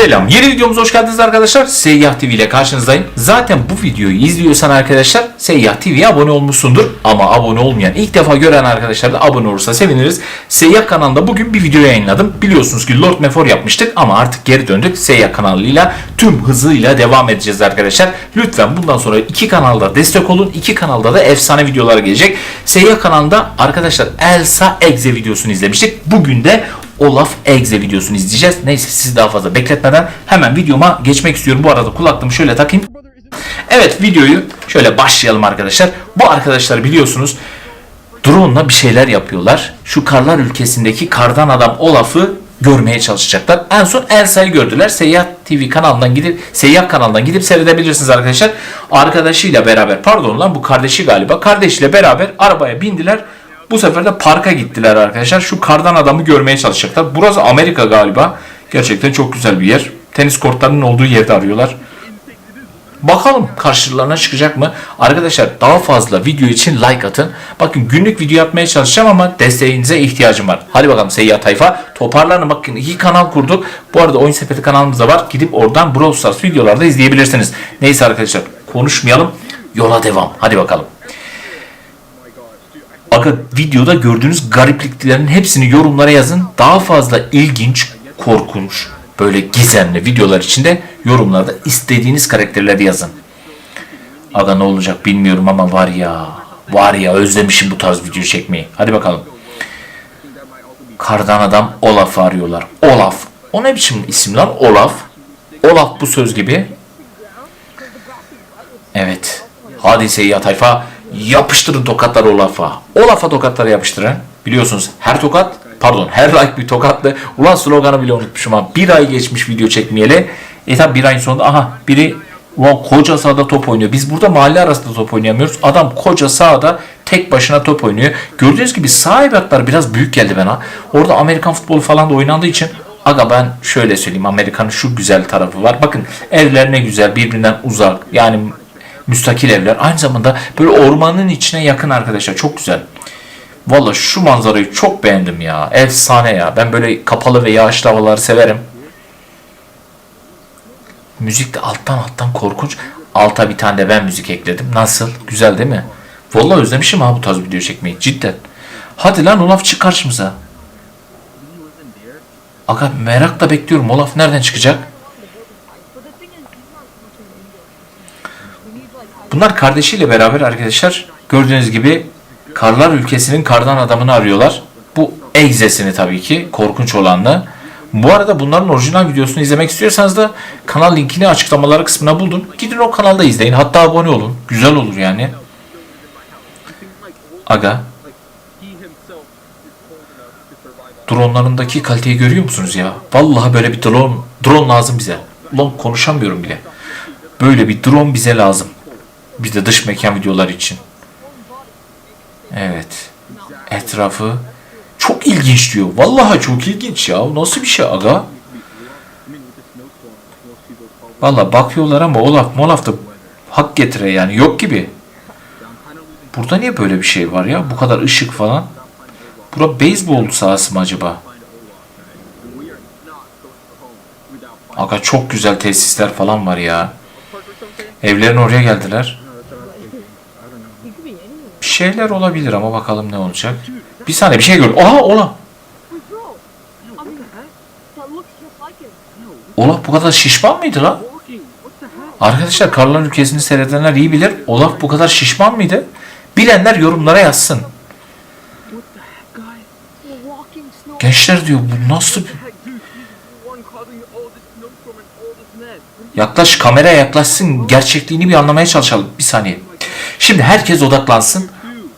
Selam. Yeni videomuza hoş geldiniz arkadaşlar. Seyyah TV ile karşınızdayım. Zaten bu videoyu izliyorsan arkadaşlar Seyyah TV'ye abone olmuşsundur. Ama abone olmayan, ilk defa gören arkadaşlar da abone olursa seviniriz. Seyyah kanalında bugün bir video yayınladım. Biliyorsunuz ki Lord Mefor yapmıştık ama artık geri döndük. Seyyah kanalıyla tüm hızıyla devam edeceğiz arkadaşlar. Lütfen bundan sonra iki kanalda destek olun. İki kanalda da efsane videolar gelecek. Seyyah kanalında arkadaşlar Elsa Exe videosunu izlemiştik. Bugün de Olaf Exe videosunu izleyeceğiz. Neyse sizi daha fazla bekletmeden hemen videoma geçmek istiyorum. Bu arada kulaklığımı şöyle takayım. Evet videoyu şöyle başlayalım arkadaşlar. Bu arkadaşlar biliyorsunuz drone'la bir şeyler yapıyorlar. Şu karlar ülkesindeki kardan adam Olaf'ı görmeye çalışacaklar. En son Elsa'yı gördüler. Seyyah TV kanalından gidip Seyyah kanalından gidip seyredebilirsiniz arkadaşlar. Arkadaşıyla beraber pardon lan bu kardeşi galiba. Kardeşiyle beraber arabaya bindiler. Bu sefer de parka gittiler arkadaşlar. Şu kardan adamı görmeye çalışacaklar. Burası Amerika galiba. Gerçekten çok güzel bir yer. Tenis kortlarının olduğu yerde arıyorlar. Bakalım karşılarına çıkacak mı? Arkadaşlar daha fazla video için like atın. Bakın günlük video yapmaya çalışacağım ama desteğinize ihtiyacım var. Hadi bakalım Seyyah Tayfa. Toparlanın bakın iki kanal kurduk. Bu arada Oyun Sepeti kanalımız da var. Gidip oradan Brawl Stars videolarda izleyebilirsiniz. Neyse arkadaşlar konuşmayalım. Yola devam. Hadi bakalım. Bakın videoda gördüğünüz garipliklerin hepsini yorumlara yazın. Daha fazla ilginç, korkunç, böyle gizemli videolar içinde yorumlarda istediğiniz karakterleri yazın. Aga ne olacak bilmiyorum ama var ya, var ya özlemişim bu tarz video çekmeyi. Hadi bakalım. Kardan adam Olaf'ı arıyorlar. Olaf. O ne biçim isim lan? Olaf. Olaf bu söz gibi. Evet. Hadi Seyyah Tayfa yapıştırın tokatları Olaf'a. Olaf'a tokatları yapıştırın. Biliyorsunuz her tokat pardon her like bir tokatlı. Ulan sloganı bile unutmuşum ha. Bir ay geçmiş video çekmeyeli. E tabi bir ayın sonunda aha biri ulan koca sahada top oynuyor. Biz burada mahalle arasında top oynayamıyoruz. Adam koca sahada tek başına top oynuyor. Gördüğünüz gibi sağ evlatlar biraz büyük geldi bana. Orada Amerikan futbolu falan da oynandığı için Aga ben şöyle söyleyeyim Amerika'nın şu güzel tarafı var. Bakın evler ne güzel birbirinden uzak. Yani müstakil evler. Aynı zamanda böyle ormanın içine yakın arkadaşlar. Çok güzel. Valla şu manzarayı çok beğendim ya. Efsane ya. Ben böyle kapalı ve yağışlı havaları severim. Müzik de alttan alttan korkunç. Alta bir tane de ben müzik ekledim. Nasıl? Güzel değil mi? Valla özlemişim ha bu tarz video çekmeyi. Cidden. Hadi lan Olaf çık karşımıza. Aga merakla bekliyorum. Olaf nereden çıkacak? Bunlar kardeşiyle beraber arkadaşlar gördüğünüz gibi karlar ülkesinin kardan adamını arıyorlar. Bu egzesini tabii ki korkunç olanlı. Bu arada bunların orijinal videosunu izlemek istiyorsanız da kanal linkini açıklamaları kısmına buldum. Gidin o kanalda izleyin. Hatta abone olun. Güzel olur yani. Aga. Dronlarındaki kaliteyi görüyor musunuz ya? Vallahi böyle bir drone, drone lazım bize. Ulan konuşamıyorum bile. Böyle bir drone bize lazım. Bir de dış mekan videolar için. Evet. Etrafı çok ilginç diyor. Vallahi çok ilginç ya. Nasıl bir şey aga? Vallahi bakıyorlar ama Olaf Molaf da hak getire yani yok gibi. Burada niye böyle bir şey var ya? Bu kadar ışık falan. Bura beyzbol sahası mı acaba? Aga çok güzel tesisler falan var ya. Evlerin oraya geldiler. Şeyler olabilir ama bakalım ne olacak. Bir saniye bir şey gör. Aha Olaf. Olaf bu kadar şişman mıydı lan? Arkadaşlar Karlar ülkesini seyredenler iyi bilir. Olaf bu kadar şişman mıydı? Bilenler yorumlara yazsın. Gençler diyor bu nasıl bir... Yaklaş kameraya yaklaşsın gerçekliğini bir anlamaya çalışalım. Bir saniye. Şimdi herkes odaklansın.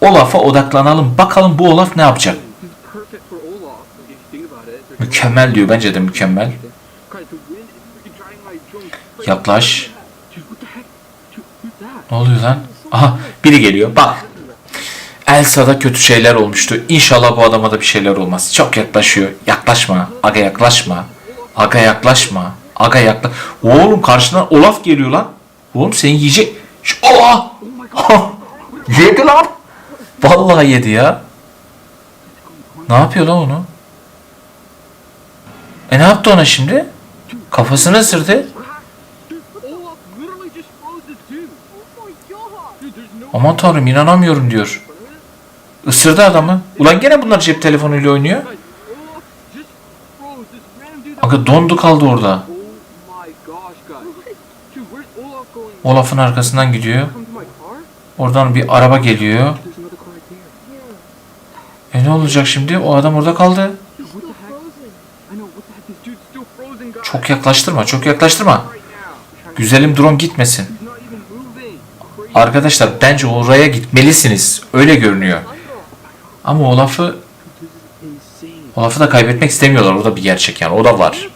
Olaf'a odaklanalım. Bakalım bu Olaf ne yapacak? Mükemmel diyor. Bence de mükemmel. Yaklaş. Ne oluyor lan? Aha biri geliyor. Bak. Elsa'da kötü şeyler olmuştu. İnşallah bu adama da bir şeyler olmaz. Çok yaklaşıyor. Yaklaşma. Aga yaklaşma. Aga yaklaşma. Aga yakla. Oğlum karşından Olaf geliyor lan. Oğlum seni yiyecek. Şu- Aa! yedi lan. Vallahi yedi ya. Ne yapıyor lan onu? E ne yaptı ona şimdi? Kafasını ısırdı. Aman tanrım inanamıyorum diyor. Isırdı adamı. Ulan gene bunlar cep telefonuyla oynuyor. Aga dondu kaldı orada. Olaf'ın arkasından gidiyor. Oradan bir araba geliyor. E ne olacak şimdi? O adam orada kaldı. Çok yaklaştırma, çok yaklaştırma. Güzelim drone gitmesin. Arkadaşlar bence oraya gitmelisiniz. Öyle görünüyor. Ama Olaf'ı Insane. Olaf'ı da kaybetmek istemiyorlar. O da bir gerçek yani. O da var.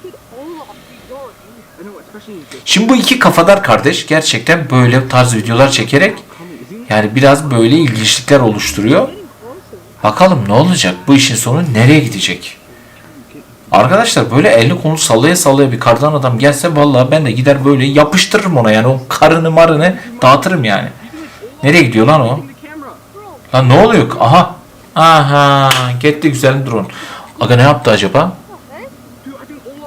Şimdi bu iki kafadar kardeş gerçekten böyle tarz videolar çekerek yani biraz böyle ilginçlikler oluşturuyor. Bakalım ne olacak? Bu işin sonu nereye gidecek? Arkadaşlar böyle elini kolunu sallaya sallaya bir kardan adam gelse vallahi ben de gider böyle yapıştırırım ona yani o karını marını dağıtırım yani. Nereye gidiyor lan o? Lan ne oluyor? Aha. Aha. Gitti güzel drone. Aga ne yaptı acaba?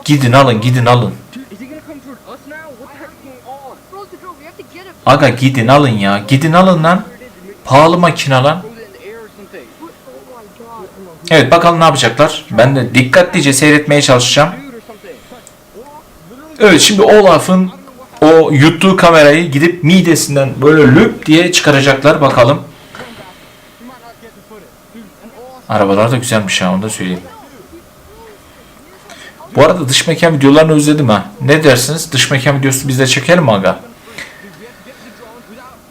Gidin alın gidin alın. Aga gidin alın ya. Gidin alın lan. Pahalı makine lan. Evet bakalım ne yapacaklar. Ben de dikkatlice seyretmeye çalışacağım. Evet şimdi Olaf'ın o yuttuğu kamerayı gidip midesinden böyle lüp diye çıkaracaklar bakalım. Arabalar da güzelmiş ha onu da söyleyeyim. Bu arada dış mekan videolarını özledim ha. Ne dersiniz? Dış mekan videosu biz de çekelim mi aga?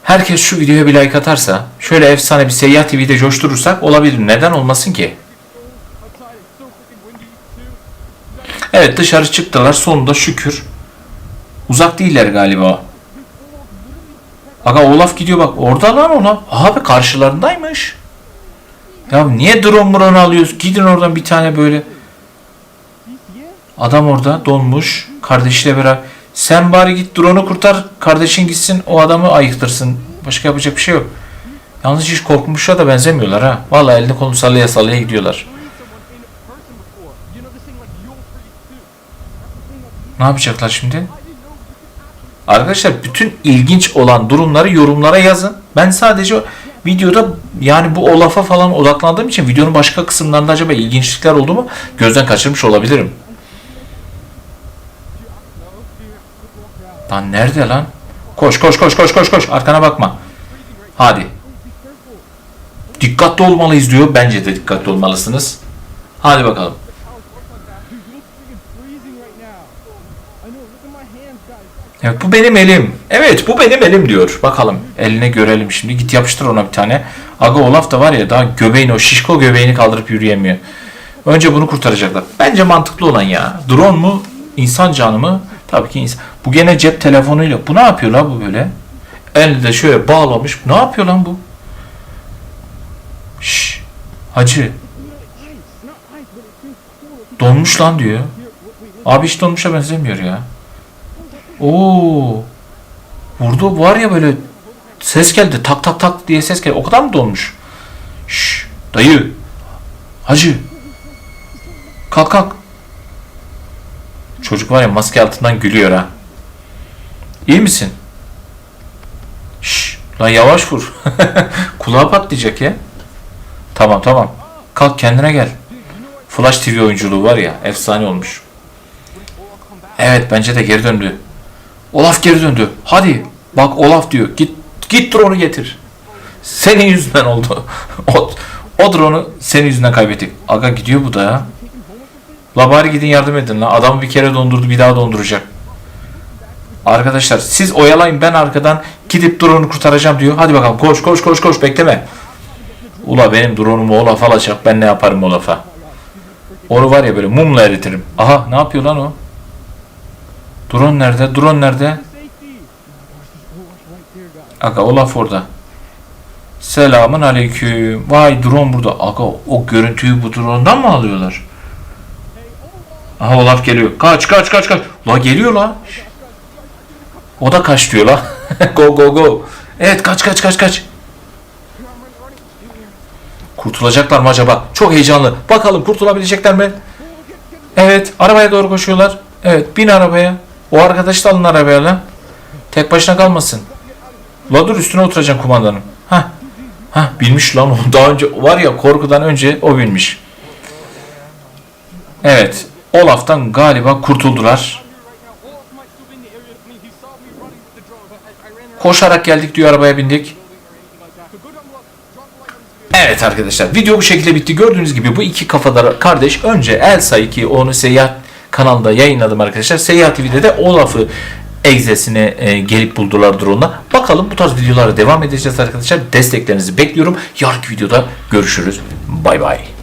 Herkes şu videoya bir like atarsa, şöyle efsane bir seyyah TV'de coşturursak olabilir. Neden olmasın ki? Evet dışarı çıktılar sonunda şükür. Uzak değiller galiba. Aga Olaf gidiyor bak orada lan ona. Abi karşılarındaymış. Ya niye drone drone alıyoruz? Gidin oradan bir tane böyle. Adam orada donmuş. Kardeşiyle beraber. Sen bari git drone'u kurtar. Kardeşin gitsin o adamı ayıktırsın. Başka yapacak bir şey yok. Yalnız hiç korkmuşa da benzemiyorlar ha. Vallahi elini kolunu sallaya sallaya gidiyorlar. Ne yapacaklar şimdi? Arkadaşlar bütün ilginç olan durumları yorumlara yazın. Ben sadece videoda yani bu Olaf'a falan odaklandığım için videonun başka kısımlarında acaba ilginçlikler oldu mu gözden kaçırmış olabilirim. Lan nerede lan? Koş koş koş koş koş koş arkana bakma. Hadi. Dikkatli olmalıyız diyor. Bence de dikkatli olmalısınız. Hadi bakalım. Evet bu benim elim. Evet bu benim elim diyor. Bakalım eline görelim şimdi. Git yapıştır ona bir tane. Aga Olaf da var ya daha göbeğini o şişko göbeğini kaldırıp yürüyemiyor. Önce bunu kurtaracaklar. Bence mantıklı olan ya. Drone mu? insan canı mı? Tabii ki insan. Bu gene cep telefonuyla. Bu ne yapıyor lan bu böyle? Elini de şöyle bağlamış. Ne yapıyor lan bu? Şş. Hacı. Donmuş lan diyor. Abi hiç donmuşa benzemiyor ya. Oo. Vurdu var ya böyle ses geldi tak tak tak diye ses geldi. O kadar mı donmuş? Şş, dayı. Hacı. Kalk kalk. Çocuk var ya maske altından gülüyor ha. İyi misin? Şş, lan yavaş vur. Kulağa patlayacak ya. Tamam tamam. Kalk kendine gel. Flash TV oyunculuğu var ya efsane olmuş. Evet bence de geri döndü. Olaf geri döndü. Hadi. Bak Olaf diyor. Git git drone'u getir. Senin yüzünden oldu. o, o drone'u senin yüzünden kaybettik. Aga gidiyor bu da ya. La bari gidin yardım edin la. Adamı bir kere dondurdu bir daha donduracak. Arkadaşlar siz oyalayın ben arkadan gidip drone'u kurtaracağım diyor. Hadi bakalım koş koş koş koş bekleme. Ula benim drone'umu Olaf alacak ben ne yaparım Olaf'a. Onu var ya böyle mumla eritirim. Aha ne yapıyor lan o? Drone nerede? Drone nerede? Aga Olaf orada. Selamun aleyküm. Vay drone burada. Aga o görüntüyü bu drone'dan mı alıyorlar? Aha Olaf geliyor. Kaç kaç kaç kaç. La geliyor la. O da kaç diyor la. go go go. Evet kaç kaç kaç kaç. Kurtulacaklar mı acaba? Çok heyecanlı. Bakalım kurtulabilecekler mi? Evet arabaya doğru koşuyorlar. Evet bin arabaya. O arkadaş da alın arabaya lan. Tek başına kalmasın. La dur üstüne oturacaksın kumandanım. Ha. Ha bilmiş lan o. Daha önce var ya korkudan önce o bilmiş. Evet. Olaf'tan galiba kurtuldular. Koşarak geldik diyor arabaya bindik. Evet arkadaşlar video bu şekilde bitti. Gördüğünüz gibi bu iki kafadar kardeş önce Elsa ki onu seyahat kanalında yayınladım arkadaşlar. Seyahat TV'de de Olaf'ı egzesine e, gelip buldular drone'la. Bakalım bu tarz videolara devam edeceğiz arkadaşlar. Desteklerinizi bekliyorum. Yarınki videoda görüşürüz. Bay bay.